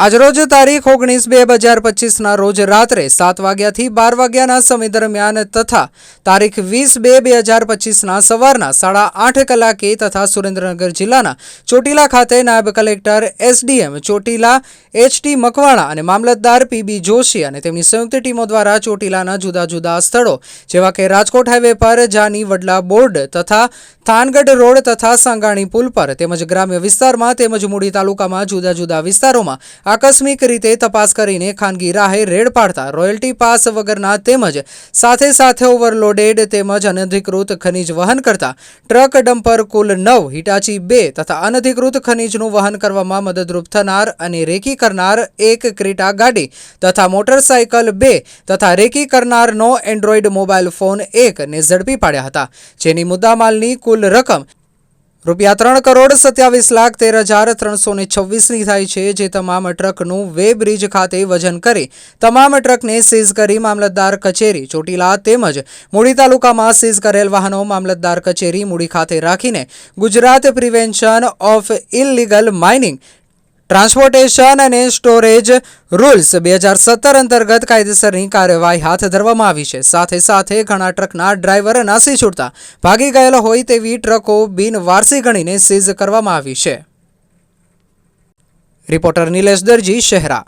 આજરોજ તારીખ ઓગણીસ બે હજાર પચીસના રોજ રાત્રે સાત વાગ્યાથી બાર વાગ્યાના સમય દરમિયાન તથા તારીખ વીસ બે બે હજાર પચીસના સવારના સાડા આઠ કલાકે તથા સુરેન્દ્રનગર જિલ્લાના ચોટીલા ખાતે નાયબ collector SDM Chotila HT Makwana અને મામલતદાર પીબી જોશી અને તેમની સંયુક્ત ટીમો દ્વારા ચોટીલાના જુદા જુદા સ્થળો જેવા કે રાજકોટ હાઈવે પર જાની વડલા બોર્ડ તથા થાનગઢ રોડ તથા સાંગાણી પુલ પર તેમજ ગ્રામ્ય વિસ્તારમાં તેમજ મૂડી તાલુકામાં જુદા જુદા વિસ્તારોમાં આકસ્મિક રીતે તપાસ કરીને ખાનગી રાહે રેડ પાડતા રોયલ્ટી પાસ વગરના તેમજ સાથે સાથે ઓવરલોડેડ તેમજ અનધિકૃત ખનીજ વહન કરતા ટ્રક ડમ્પર કુલ નવ, હિટાચી બે તથા અનધિકૃત ખનીજનું વહન કરવામાં મદદરૂપ થનાર અને રેકી કરનાર એક ક્રેટા ગાડી તથા મોટરસાયકલ બે તથા રેકી કરનારનો એન્ડ્રોઈડ મોબાઈલ ફોન એક ને ઝડપી પાડ્યા હતા. જેની મુદ્દામાલની કુલ રકમ રૂપિયા ત્રણ કરોડ સત્યાવીસ લાખ તેર હજાર ત્રણસો ને છવ્વીસની થાય છે, જે તમામ ટ્રકનું વે બ્રિજ ખાતે વજન કરી તમામ ટ્રકને સીઝ કરી મામલતદાર કચેરી, ચોટીલા તેમજ મૂડી તાલુકામાં સીઝ કરેલ વાહનો મામલતદાર કચેરી, મૂડી ખાતે રાખીને Gujarat prevention of illegal mining transportation અને સ્ટોરેજ રૂલ્સ બે હજાર સત્તર અંતર્ગત કાયદેસરની કાર્યવાહી હાથ ધરવામાં આવી છે. સાથે સાથે ઘણા ટ્રકના ડ્રાઈવર નાસી છૂટતા ભાગી ગયેલા હોય તેવી ટ્રકો બિનવારસી ગણીને સીઝ કરવામાં આવી છે. રિપોર્ટર નિલેશ દરજી, શહેરા.